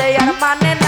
দেয়ার মানে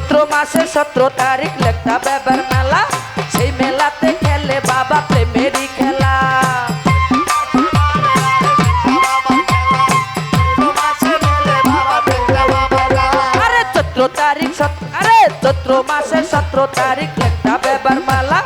চৈত্র মাসে সতেরো তারিখ লেখটা ব্যাপার মেলা সেই মেলাতে খেলে বাবা প্রেমেরই খেলা আরে চৈত্র তারিখ আরে চৈত্র মাসে সতেরো তারিখ লেখটা ব্যাপার মেলা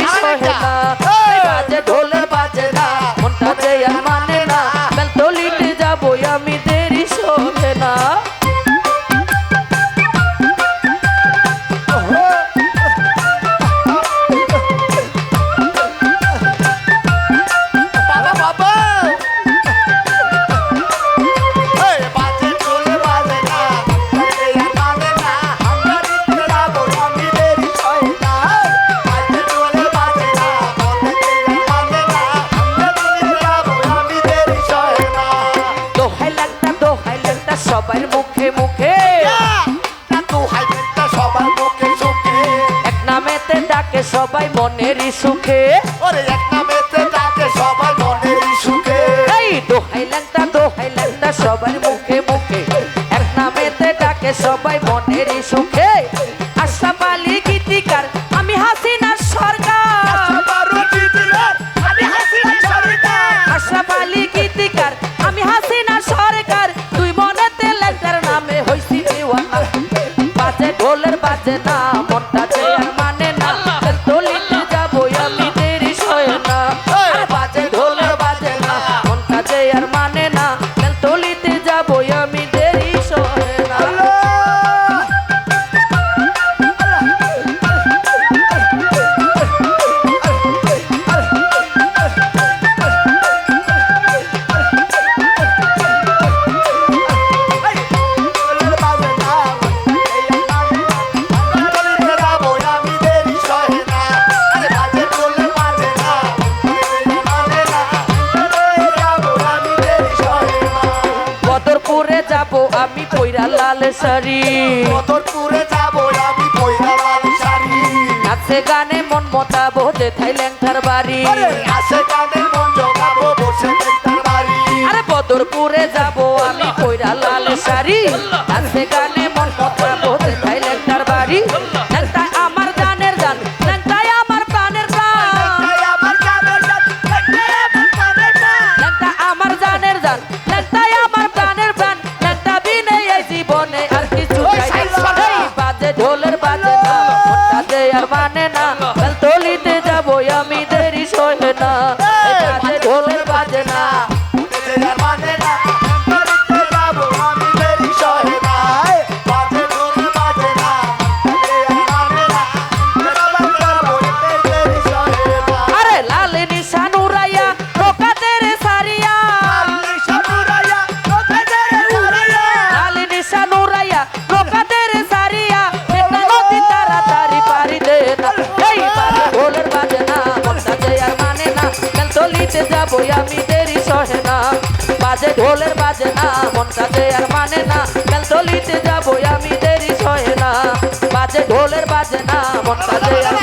一起来 ডাকে সবাই মনেরই সুখে। ওরে এক নামেতে সবাই মনেরই সুখে। এই দোহাই ল্যাংটা সবার মুখে মুখে। এক নামেতে সবাই সুখে। আশা গীতিকার আমি হাসিনার সরকার। আশা গীতিকার আমি হাসিনার সরকার। তুই মনেতে ল্যাংটার নামে হইছি বাজে ঢোলের বাজে না পয়রা লাল শাড়ি। বদরপুরে যাব আমি পয়রা লাল শাড়ি। নাচে গানে মন মতাবো যে থাইল্যান্ড তার বাড়ি। আসে গানে মন জগাবো বসে তার বাড়ি। আরে বদরপুরে যাব আমি পয়রা লাল শাড়ি। নাচে গানে যাব আমি দেরি সহে না? বাজে ঢোলের বাজে না, মনটা যে আর মানে না। বেলতলিতে যাব আমি দেরি সহে না। বাজে ঢোলের বাজে না, মনটা যে আর